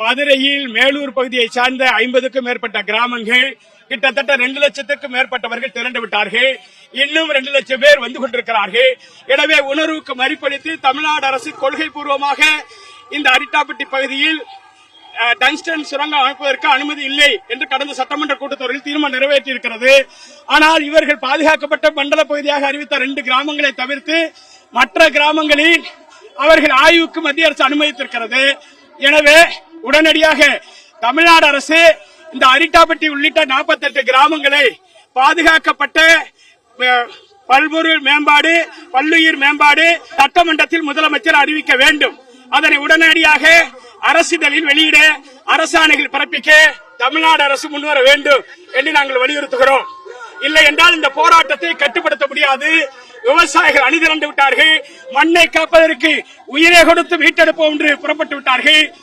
மதுரையில் மேலூர் பகுதியை சார்ந்த ஐம்பதுக்கும் மேற்பட்ட கிராமங்கள் கிட்டத்தட்ட ரெண்டு லட்சத்துக்கும் மேற்பட்டவர்கள் திரண்டு விட்டார்கள். இன்னும் ரெண்டு லட்சம் பேர் வந்து கொண்டிருக்கிறார்கள். எனவே உணர்வுக்கு மறுப்பளித்து தமிழ்நாடு அரசு கொள்கை பூர்வமாக இந்த அரிட்டாப்பட்டி பகுதியில் டங்ஸ்டன் சுரங்கம் அமைப்பதற்கு அனுமதி இல்லை என்று கடந்த சட்டமன்ற கூட்டத்தொடரில் தீர்மானம் நிறைவேற்றியிருக்கிறது. ஆனால் இவர்கள் பாதுகாக்கப்பட்ட மண்டல பகுதியாக அறிவித்த ரெண்டு கிராமங்களை தவிர்த்து மற்ற கிராமங்களில் அவர்கள் ஆய்வுக்கு மத்திய அரசு அனுமதித்திருக்கிறது. எனவே உடனடியாக தமிழ்நாடு அரசு இந்த அரிட்டாப்பட்டி உள்ளிட்ட 48 கிராமங்களை பாதுகாக்கப்பட்ட பல்பொருள் மேம்பாடு பல்லுயிர் மேம்பாடு சட்டமன்றத்தில் முதலமைச்சர் அறிவிக்க வேண்டும். அதனை உடனடியாக அரசிதழில் வெளியிட அரசாணைகள் பிறப்பிக்க தமிழ்நாடு அரசு முன்வர வேண்டும் என்று நாங்கள் வலியுறுத்துகிறோம். இல்லை என்றால் இந்த போராட்டத்தை கட்டுப்படுத்த முடியாது. விவசாயிகள் அணிதிரண்டு விட்டார்கள். மண்ணை காப்பதற்கு உயிரை கொடுத்து மீட்டெடுப்போம் என்று புறப்பட்டு விட்டார்கள்.